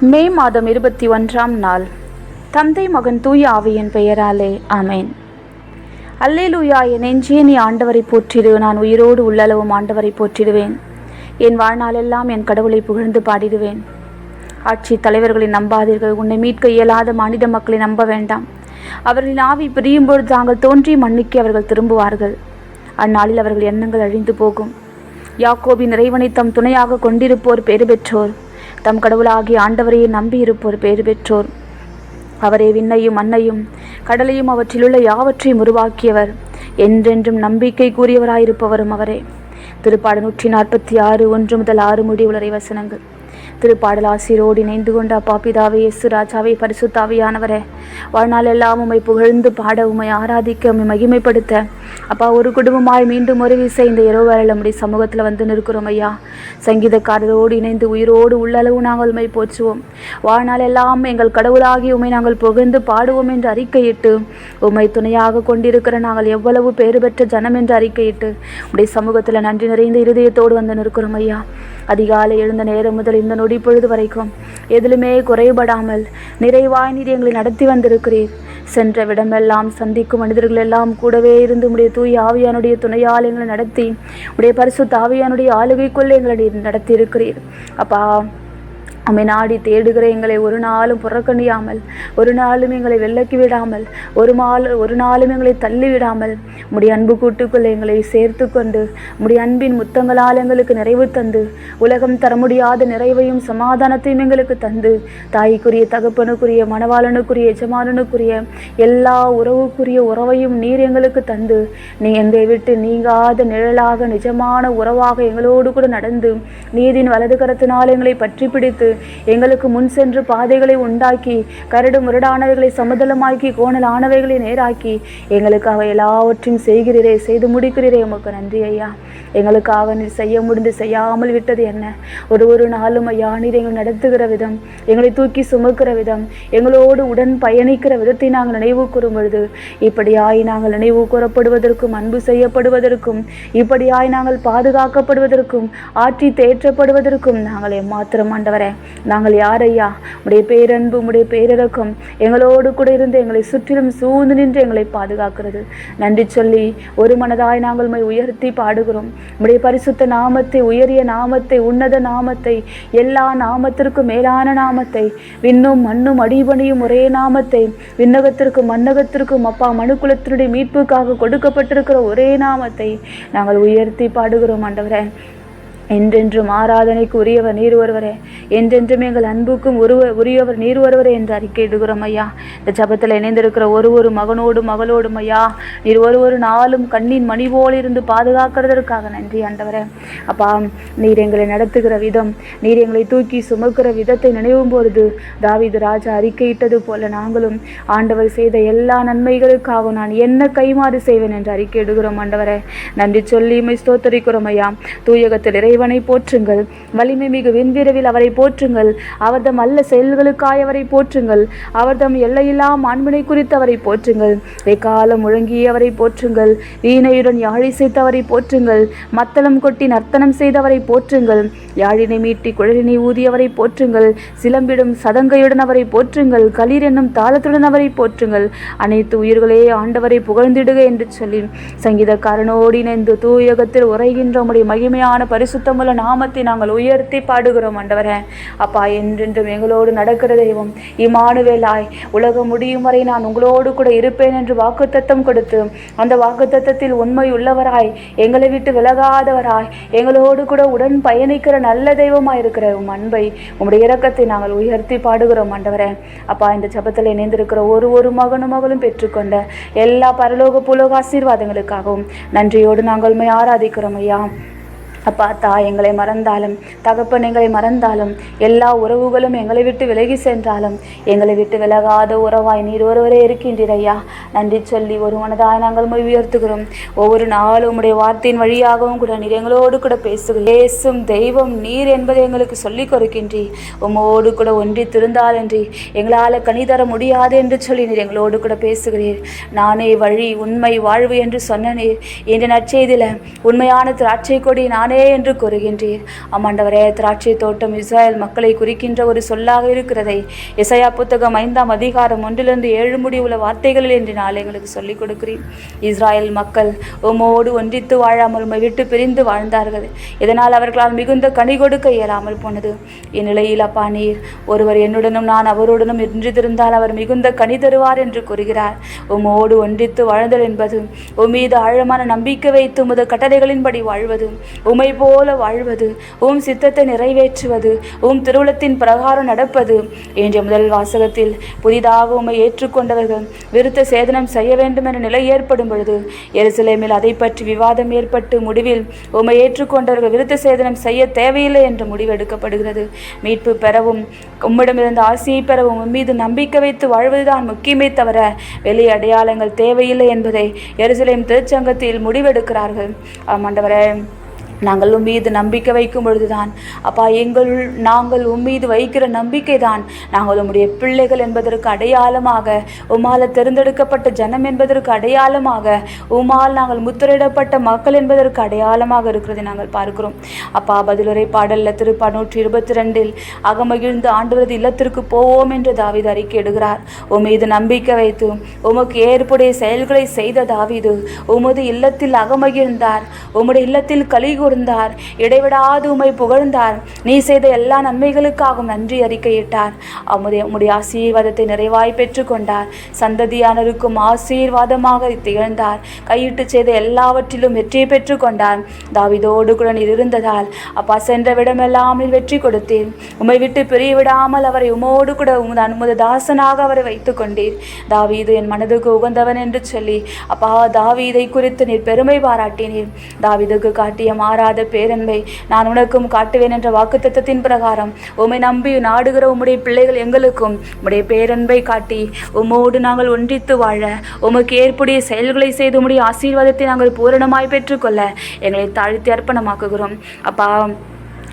மே மாதம் இருபத்தி ஒன்றாம் நாள். தந்தை மகன் தூய ஆவியின் பெயராலே ஆமேன். அல்லேலூயா என் நெஞ்சே நீ ஆண்டவரை போற்றிடு நான் உயிரோடு உள்ளளவும் ஆண்டவரை போற்றிடுவேன். என் வாழ்நாளெல்லாம் என் கடவுளை புகழ்ந்து பாடிடுவேன். ஆட்சி தலைவர்களை நம்பாதீர்கள் உன்னை மீட்க இயலாத மனித மக்களை நம்ப வேண்டாம். அவர்களின் ஆவி பிரியும்போது தாங்கள் தோன்றி மண்ணுக்கு அவர்கள் திரும்புவார்கள். அந்நாளில் அவர்கள் எண்ணங்கள் அழிந்து போகும். யாக்கோபி நிறைவனை தம் துணையாக கொண்டிருப்போர் பேறு பெற்றோர். தம் கடவுளாகிய ஆண்டவரையே நம்பியிருப்போர் பேறு பெற்றோர். அவரே விண்ணையும் மண்ணையும் கடலையும் அவற்றிலுள்ள யாவற்றையும் உருவாக்கியவர். என்றென்றும் நம்பிக்கை கூறியவராயிருப்பவரும் அவரே. திருப்பாடு நூற்றி நாற்பத்தி ஆறு ஒன்று முதல் ஆறு முடி உலரை வசனங்கள். திரு ஆசிரோடு இணைந்து கொண்ட அப்பா பிதாவே இயேசு ராஜாவே பரிசுத்தாவியானவரே வாழ்நாள் எல்லாம் உம்மை புகழ்ந்து பாட உம்மை ஆராதிக்க உம்மை மகிமைப்படுத்த. அப்பா ஒரு குடும்பமாய் மீண்டும் ஒரு விசை இந்த இரவு வேளையில் நம்முடைய சமூகத்தில் வந்து நிற்கிறோம் ஐயா. சங்கீதக்காரரோடு இணைந்து உயிரோடு உள்ளளவு நாங்கள் உண்மை போற்றுவோம். வாழ்நாள் எல்லாம் எங்கள் கடவுளாகி உம்மை நாங்கள் புகழ்ந்து பாடுவோம் என்று அறிக்கையிட்டு உமை துணையாக கொண்டிருக்கிற நாங்கள் எவ்வளவு பேறு பெற்ற ஜனம் என்று அறிக்கையிட்டு உடைய சமூகத்தில் நன்றி நிறைந்த இருதயத்தோடு வந்து நிற்கிறோம் ஐயா. அதிகாலை எழுந்த நேரம் முதல் இந்த நொடி இப்பொழுது வரைக்கும் எதிலுமே குறைபடாமல் நிறைவாய் நீர் எங்களை நடத்தி வந்திருக்கிறீர். சென்ற விடமெல்லாம் சந்திக்கும் மனிதர்கள் எல்லாம் கூடவே இருந்து உடைய தூய் ஆவியானுடைய துணையால் எங்களை நடத்தி உடைய பரிசு தாவியானுடைய ஆளுகைக்குள்ளே எங்களை நடத்தி இருக்கிறீர் அப்பா அம்மை நாடி தேடுகிற எங்களை ஒரு நாளும் புறக்கணியாமல் ஒரு நாளும் எங்களை வெள்ளக்கி விடாமல் ஒரு நாள் ஒரு நாளும் எங்களை தள்ளி விடாமல் உடைய அன்பு கூட்டுக்குள்ள எங்களை சேர்த்து கொண்டு உடைய அன்பின் முத்தங்களால் எங்களுக்கு நிறைவு தந்து உலகம் தர முடியாத நிறைவையும் சமாதானத்தையும் எங்களுக்கு தந்து தாய்க்குரிய தகப்பனுக்குரிய மணவாளனுக்குரிய எஜமானனுக்குரிய எல்லா உறவுக்குரிய உறவையும் நீர் எங்களுக்கு தந்து நீ எங்களை விட்டு நீங்காத நிழலாக நிஜமான உறவாக எங்களோடு கூட நடந்து நீதின் வலது கரத்தினால் எங்களை பற்றி பிடித்து எங்களுக்கு முன் சென்று பாதைகளை உண்டாக்கி கரடு முரடானவைகளை சமதளமாக்கி கோணலானவைகளை நேராக்கி எங்களுக்காக எல்லாவற்றையும் செய்கிறீரே செய்து முடிக்கிறீரே உமக்கு நன்றி ஐயா. எங்களுக்காக நீர் செய்ய முடிந்து செய்யாமல் விட்டது என்ன? ஒரு ஒரு நாளும் ஐயா நீர் எங்களை நடத்துகிற விதம் எங்களை தூக்கி சுமக்கிற விதம் எங்களோடு உடன் பயணிக்கிற விதத்தை நாங்கள் நினைவு கூறும் பொழுது இப்படியாய் நாங்கள் நினைவு கூறப்படுவதற்கும் அன்பு செய்யப்படுவதற்கும் இப்படியாய் நாங்கள் பாதுகாக்கப்படுவதற்கும் ஆற்றி தேற்றப்படுவதற்கும் நாங்கள் எம்மாத்திரம் ஆண்டவரே. நாங்கள் யாரையா? உடைய பேரன்பு உடைய பேரிறக்கம் எங்களோடு கூட இருந்து எங்களை சுற்றிலும் சூழ்ந்து நின்று எங்களை பாதுகாக்கிறது. நன்றி சொல்லி ஒரு மனதாய் நாங்கள் உண்மை உயர்த்தி பாடுகிறோம். உடைய பரிசுத்த நாமத்தை உயரிய நாமத்தை உன்னத நாமத்தை எல்லா நாமத்திற்கும் மேலான நாமத்தை விண்ணும் மண்ணும் அடிபணியும் ஒரே நாமத்தை விண்ணகத்திற்கும் மன்னகத்திற்கும் அப்பா மனுக்குலத்தினுடைய மீட்புக்காக கொடுக்கப்பட்டிருக்கிற ஒரே நாமத்தை நாங்கள் உயர்த்தி பாடுகிறோம் ஆண்டவரே. என்றென்றும் ஆராதனைக்கு உரியவர் நீர் ஒருவரே. என்றென்றும் எங்கள் அன்புக்கும் உருவ உரியவர் நீர் ஒருவரே என்று அறிக்கையிடுகிறோம் ஐயா. இந்த ஜபத்தில் இணைந்திருக்கிற ஒரு ஒரு மகனோடும் மகளோடும் ஐயா. நீர் ஒரு ஒரு நாளும் கண்ணின் மணி போல் இருந்து பாதுகாக்கிறதற்காக நன்றி ஆண்டவரே. அப்பா நீர் எங்களை நடத்துகிற விதம் நீர் எங்களை தூக்கி சுமக்கிற விதத்தை நினைவும் பொழுது தாவிது ராஜா அறிக்கையிட்டது போல நாங்களும் ஆண்டவர் செய்த எல்லா நன்மைகளுக்காக நான் என்ன கைமாறு செய்வேன் என்று அறிக்கையிடுகிறோம் ஆண்டவரே. நன்றி சொல்லி மை ஸ்தோத்தரிக்கிறோம் ஐயா. தூயகத்தில் இறை இறைவனை போற்றுங்கள். வலிமை மிகு விண்விரவில் அவரை போற்றுங்கள். அவர்தம் அல்ல செயல்களுக்காய் அவரை போற்றுங்கள். அவர்தம் எல்லையில்லா மாண்பினை குறித்து அவரை போற்றுங்கள். எக்காலம் முழங்கி அவரை போற்றுங்கள். வீணையுடன் யாழை செய்தவரை போற்றுங்கள். மத்தளம் கொட்டி நர்த்தனம் செய்தவரை போற்றுங்கள். யாழினை மீட்டி குழலினை ஊதியவரை போற்றுங்கள். சிலம்பிடும் சதங்கையுடன் அவரை போற்றுங்கள். களிர் என்னும் தாளத்துடன் அவரை போற்றுங்கள். அனைத்து உயிர்களே ஆண்டவரை புகழ்ந்திடுக என்று சொல்லி சங்கீதக்காரனோடு இணைந்து தூயகத்தில் உரைகின்ற உம்முடைய மகிமையான பரிசு பரிசுத்தமுள்ள நாமத்தை நாங்கள் உயர்த்தி பாடுகிறோம் ஆண்டவரே. அப்பா என்றென்றும் எங்களோடு நடக்கிற தெய்வம் இமானுவேலாய் உலகம் முடியும் வரை நான் உங்களோடு கூட இருப்பேன் என்று வாக்குத்தத்தம் கொடுத்து அந்த வாக்குத்தத்தத்தில் உண்மை உள்ளவராய் எங்களை விட்டு விலகாதவராய் எங்களோடு கூட உடன் பயணிக்கிற நல்ல தெய்வமாக இருக்கிற உம் அன்பை உங்களுடைய இரக்கத்தை நாங்கள் உயர்த்தி பாடுகிறோம் ஆண்டவரே. அப்பா இந்த ஜபத்தில் இணைந்திருக்கிற ஒரு ஒரு மகனும் மகளும் பெற்றுக்கொண்ட எல்லா பரலோக புலோக ஆசீர்வாதங்களுக்காகவும் நன்றியோடு நாங்கள் உண்மை ஆராதிக்கிறோம் ஐயா. அப்பா தாய் எங்களை மறந்தாலும் தகப்பன் எங்களை மறந்தாலும் எல்லா உறவுகளும் எங்களை விட்டு விலகி சென்றாலும் எங்களை விட்டு விலகாத உறவாய் நீர் ஒருவரே இருக்கின்றீரையா நன்றி சொல்லி ஒரு மனதாய் நாங்கள் மொழி உயர்த்துகிறோம். ஒவ்வொரு நாளும் உம்முடைய வார்த்தையின் வழியாகவும் கூட நீர் எங்களோடு கூட பேசுகிறோம் பேசும் தெய்வம் நீர் என்பதை எங்களுக்கு சொல்லிக் கொடுக்கின்றி உம்மோடு கூட ஒன்றி திருந்தாலன்றி எங்களால் கனி தர முடியாது என்று சொல்லி நீர் எங்களோடு கூட பேசுகிறீர். நானே வழி உண்மை வாழ்வு என்று சொன்ன நீர் என்ற நற்செய்தியில் உண்மையான திராட்சை கொடி நானே நானே என்று கூறுகின்றீர். ஆமாண்டவரே திராட்சை தோட்டம் இஸ்ராயல் மக்களை குறிக்கின்ற ஒரு சொல்லாக இருக்கிறதை இசையா புத்தகம் ஐந்தாம் அதிகாரம் ஒன்றிலிருந்து ஏழு முடி உள்ள வார்த்தைகளில் என்று நாள் எங்களுக்கு சொல்லிக் கொடுக்கிறேன் இஸ்ராயல் மக்கள் உமோடு ஒன்றித்து வாழாமல் உமை விட்டு பிரிந்து வாழ்ந்தார்கள். இதனால் அவர்களால் மிகுந்த கனி கொடுக்க இயலாமல் போனது. இந்நிலையில் அப்பா நீர் ஒருவர் என்னுடனும் நான் அவருடனும் நின்றிருந்தால் அவர் மிகுந்த கனி தருவார் என்று கூறுகிறார். உமோடு ஒன்றித்து வாழ்தல் என்பது உம்மீது ஆழமான நம்பிக்கை வைத்து உமது கட்டளைகளின்படி வாழ்வது. உமை போல வாழ்வது உம் சித்தத்தை நிறைவேற்றுவது உம் திருவுளத்தின் பிரகாரம் நடப்பது. என்ற முதல் வாசகத்தில் புதிதாக உம்மை ஏற்றுக்கொண்டவர்கள் விருத்த சேதனம் செய்ய வேண்டும் என்ற நிலை ஏற்படும் பொழுது எருசலேமில் அதை பற்றி விவாதம் ஏற்பட்டு முடிவில் உம்மை ஏற்றுக்கொண்டவர்கள் விருத்த சேதனம் செய்ய தேவையில்லை என்ற முடிவு எடுக்கப்படுகிறது. மீட்பு பெறவும் உம்மிடமிருந்து ஆசையை பெறவும் உம் மீது நம்பிக்கை வைத்து வாழ்வதுதான் முக்கியமே தவிர வெளி அடையாளங்கள் தேவையில்லை என்பதை எருசலேம் திருச்சங்கத்தில் முடிவெடுக்கிறார்கள். ஆமாண்டவரே நாங்கள் உம்மீது நம்பிக்கை வைக்கும் பொழுதுதான் அப்பா எங்கள் நாங்கள் உம்மீது வைக்கிற நம்பிக்கை தான் நாங்கள் உம்முடைய பிள்ளைகள் என்பதற்கு அடையாளமாக உம்மால் தேர்ந்தெடுக்கப்பட்ட ஜனம் என்பதற்கு அடையாளமாக உமால் நாங்கள் முத்திரையிடப்பட்ட மக்கள் என்பதற்கு அடையாளமாக இருக்கிறதை நாங்கள் பார்க்கிறோம். அப்பா பதிலுரை பாடல்ல திருப்பா நூற்றி இருபத்தி ரெண்டில் அகமகிழ்ந்து ஆண்டவரது இல்லத்திற்கு போவோம் என்று தாவீது அறிக்கை இடுகிறார். உம் மீது நம்பிக்கை வைத்து உமக்கு ஏற்புடைய செயல்களை செய்த தாவீது உமது இல்லத்தில் அகமகிழ்ந்தார். உம்முடைய இல்லத்தில் களி கூர்ந்தார் இடைவிடாது உமை புகழ்ந்தார். நீ செய்த எல்லா நன்மைகளுக்காகவும் நன்றி அறிக்கையிட்டார். அம்முடைய உம்முடைய ஆசீர்வாதத்தை நிறைவாய் பெற்றுக்கொண்டார். சந்ததியானருக்கும் ஆசீர்வாதமாக திகழ்ந்தார். கையிட்டு செய்த எல்லாவற்றிலும் வெற்றியை பெற்றுக்கொண்டார். தாவிதோடு கூட நீர் இருந்ததால் அப்பா சென்ற விடமெல்லாம் நீர் வெற்றி கொடுத்தீர். உம்மை விட்டு பிரியவிடாமல் அவரை உமோடு கூட உமது அனுமத தாசனாக அவரை வைத்துக் கொண்டீர். தாவீது என் மனதுக்கு உகந்தவன் என்று சொல்லி அப்பா தாவீதை குறித்து நீர் பெருமை பாராட்டினீர். தாவீதுக்கு காட்டிய மாறாத பேரன்பை நான் உனக்கும் காட்டுவேன் என்ற வாக்குத்தத்தத்தின் பிரகாரம். உம்மை நம்பி நாடுகிற உம்முடைய பிள்ளைகள் எங்களுக்கும் உம்முடைய பேரன்பை காட்டி உம்மோடு நாங்கள் ஒன்றித்து வாழ உமக்கு ஏற்புடைய செயல்களை செய்து உம்முடைய ஆசீர்வாதத்தை நாங்கள் பூரணமாய் பெற்றுக்கொள்ள எங்களை தாழ்த்தி அர்ப்பணமாக்குகிறோம். அப்பா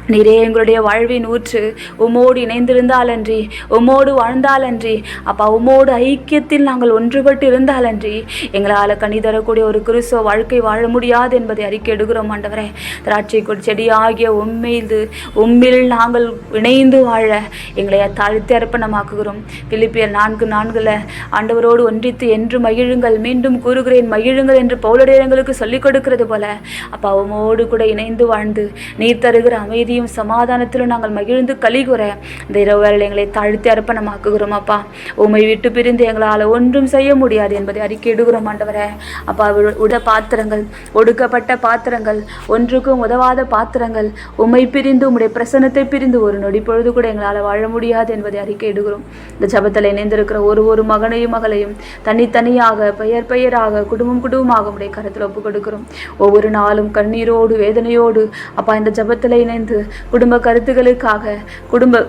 நீரே எங்களுடைய வாழ்வின் ஊற்று உமோடு இணைந்திருந்தாலன்றி உமோடு வாழ்ந்தாலன்றி அப்பா உமோடு ஐக்கியத்தில் நாங்கள் ஒன்றுபட்டு இருந்தாலன்றி எங்களால் கனி தரக்கூடிய ஒரு கிறிஸ்துவ வாழ்க்கை வாழ முடியாது என்பதை அறிக்கை எடுக்கிறோம் ஆண்டவரே. திராட்சை கொடி ஆகிய உண்மைது உம்மில் நாங்கள் இணைந்து வாழ எங்களை தாழ்த்தி அர்ப்பணமாக்குகிறோம். பிலிப்பியர் நான்கு நான்குல ஆண்டவரோடு ஒன்றித்து என்று மகிழுங்கள் மீண்டும் கூறுகிறேன் மகிழுங்கள் என்று பௌலடையங்களுக்கு சொல்லிக் கொடுக்கிறது போல அப்பா உமோடு கூட இணைந்து வாழ்ந்து நீர் தருகிற அமைதி அமைதியும் சமாதானத்திலும் நாங்கள் மகிழ்ந்து கலிகுற இந்த இரவு வேலை எங்களை தாழ்த்தி அர்ப்பணமாக்குகிறோம் அப்பா உம்மை விட்டு பிரிந்து எங்களால் ஒன்றும் செய்ய முடியாது என்பதை அறிக்கையிடுகிறோம் ஆண்டவரே. அப்பா உட பாத்திரங்கள் ஒடுக்கப்பட்ட பாத்திரங்கள் ஒன்றுக்கும் உதவாத பாத்திரங்கள் உமை பிரிந்து உம்முடைய பிரசன்னத்தை பிரிந்து ஒரு நொடி பொழுது கூட எங்களால் வாழ முடியாது என்பதை அறிக்கையிடுகிறோம் இந்த ஜபத்தில் இணைந்திருக்கிற ஒரு ஒரு மகனையும் மகளையும் தனித்தனியாக பெயர் பெயராக குடும்பம் குடும்பமாக உடைய கருத்தில் ஒப்பு கொடுக்கிறோம் ஒவ்வொரு நாளும் கண்ணீரோடு வேதனையோடு அப்பா இந்த ஜபத்தில் இணைந்து குடும்ப கருத்துக்களுக்காக குடும்ப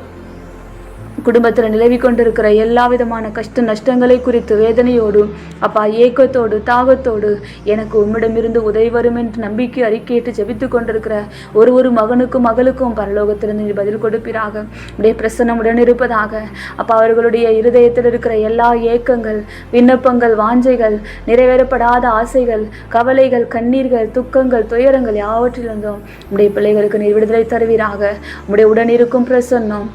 குடும்பத்தில் நிலவி கொண்டிருக்கிற எல்லா விதமான கஷ்ட நஷ்டங்களை குறித்து வேதனையோடு அப்பா ஏக்கத்தோடு தாகத்தோடு எனக்கு உம்மிடமிருந்து உதவி வரும் என்று நம்பிக்கை அறிக்கையிட்டு ஜபித்து கொண்டிருக்கிற ஒரு ஒரு மகனுக்கும் மகளுக்கும் பரலோகத்திலிருந்து நீ பதில் கொடுப்பீராக. உடைய பிரசன்னம் உடனிருப்பதாக. அப்பா அவர்களுடைய இருதயத்தில் இருக்கிற எல்லா ஏக்கங்கள் விண்ணப்பங்கள் வாஞ்சைகள் நிறைவேறப்படாத ஆசைகள் கவலைகள் கண்ணீர்கள் துக்கங்கள் துயரங்கள் யாவற்றிலிருந்தும் உடைய பிள்ளைகளுக்கு நீர் விடுதலை தருவீராக. உடைய உடனிருக்கும் பிரசன்னம்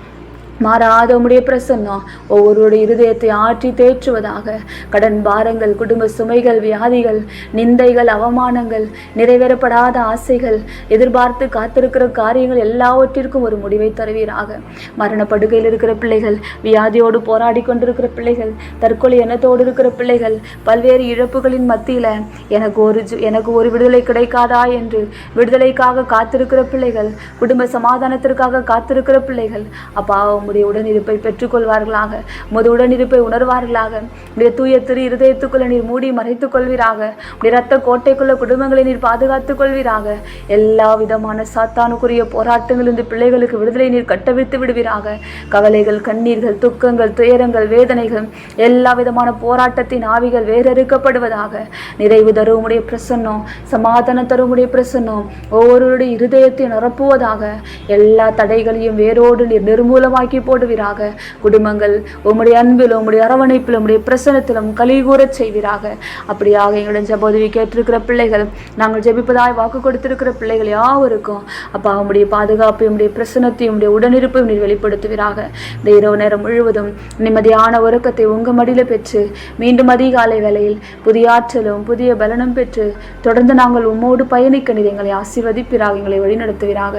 மாறாத உம்முடைய பிரசன்னம் ஒவ்வொருடைய இருதயத்தை ஆற்றி தேற்றுவதாக. கடன் பாரங்கள் குடும்ப சுமைகள் வியாதிகள் நிந்தைகள் அவமானங்கள் நிறைவேறப்படாத ஆசைகள் எதிர்பார்த்து காத்திருக்கிற காரியங்கள் எல்லாவற்றிற்கும் ஒரு முடிவை தருவீராக. மரணப்படுகையில் இருக்கிற பிள்ளைகள் வியாதியோடு போராடி கொண்டிருக்கிற பிள்ளைகள் தற்கொலை எண்ணத்தோடு இருக்கிற பிள்ளைகள் பல்வேறு இழப்புகளின் மத்தியில் எனக்கு ஒரு ஜு- எனக்கு ஒரு விடுதலை கிடைக்காதா என்று விடுதலைக்காக காத்திருக்கிற பிள்ளைகள் குடும்ப சமாதானத்திற்காக காத்திருக்கிற பிள்ளைகள் அப்பா உம்முடைய உடனிருப்பை பெற்றுக்கொள்வார்களாக. உமது உடனிருப்பை உணர்வார்களாக. உடைய தூய திரு இருதயத்துக்குள்ள நீர் மூடி மறைத்துக் கொள்வீராக. உடைய ரத்த கோட்டைக்குள்ள குடும்பங்களை நீர் பாதுகாத்துக் கொள்வீராக. எல்லா விதமான சாத்தானுக்குரிய போராட்டங்கள் இந்த பிள்ளைகளுக்கு விடுதலை நீர் கட்டவிழ்த்து விடுவீராக. கவலைகள் கண்ணீர்கள் துக்கங்கள் துயரங்கள் வேதனைகள் எல்லா விதமான போராட்டத்தின் ஆவிகள் வேறறுக்கப்படுவதாக நிறைவு தரும் உடைய பிரசன்னம் சமாதானம் தரும் உடைய பிரசன்னம் ஒவ்வொருவருடைய இருதயத்தை நிரப்புவதாக. எல்லா தடைகளையும் வேரோடு நீர் நிர்மூலமாக்கி தூக்கி போடுவீராக. குடும்பங்கள் உம்முடைய அன்பில் உம்முடைய அரவணைப்பில் உம்முடைய பிரசனத்திலும் கலிகூறச் செய்வீராக. அப்படியாக எங்களுடைய ஜபோதவி கேட்டிருக்கிற பிள்ளைகள் நாங்கள் ஜெபிப்பதாய் வாக்கு கொடுத்திருக்கிற பிள்ளைகள் யாவருக்கும் அப்பா உம்முடைய பாதுகாப்பையும் உம்முடைய பிரசனத்தையும் உம்முடைய உடனிருப்பையும் நீர் வெளிப்படுத்துவீராக. இந்த இரவு நேரம் முழுவதும் நிம்மதியான உறக்கத்தை உங்க மடியில் பெற்று மீண்டும் அதிகாலை வேளையில் புதிய ஆற்றலும் புதிய பலனும் பெற்று தொடர்ந்து நாங்கள் உம்மோடு பயணிக்க நீர் எங்களை ஆசீர்வதிப்பீராக எங்களை வழிநடத்துவீராக.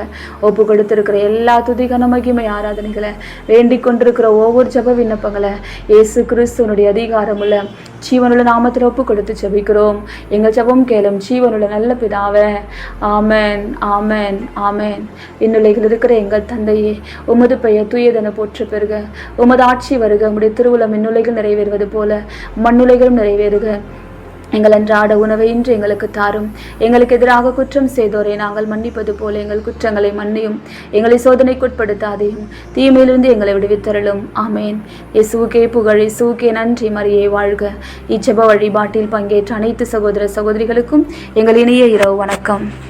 ஒப்பு கொடுத்திருக்கிற எல்லா துதிகன மகிமை ஆராதனைகளை வேண்டிக் கொண்டிருக்கிற ஒவ்வொரு ஜப விண்ணப்பங்களை இயேசு கிறிஸ்துவனுடைய அதிகாரமுள்ள ஜீவனுள்ள நாமத்தில் ஒப்பு கொடுத்து ஜெபிக்கிறோம். எங்கள் ஜெபம் கேளும் ஜீவனுள்ள நல்ல பிதாவே ஆமேன் ஆமேன் ஆமேன். இன்னுலைகள் இருக்கிற எங்கள் தந்தையே உமது பெயர் தூயதென போற்று பெறுக. உமது ஆட்சி வருக. உங்களுடைய திருவுளம் இன்னுலைகள் நிறைவேறுவது போல மண்ணுலைகளும் நிறைவேறுக. எங்கள் அன்றாட உணவை இன்று எங்களுக்கு தாரும். எங்களுக்கு எதிராக குற்றம் செய்தோரை நாங்கள் மன்னிப்பது போல எங்கள் குற்றங்களை மன்னியும். எங்களை சோதனைக்குட்படுத்தாதையும் தீமையிலிருந்து எங்களை விடுவித்தரலும் ஆமேன். இயேசுவுக்கே புகழ் இயேசுவுக்கே நன்றி மரியே வாழ்க. இச்செப வழிபாட்டில் பங்கேற்ற அனைத்து சகோதர சகோதரிகளுக்கும் எங்கள் இணைய இரவு வணக்கம்.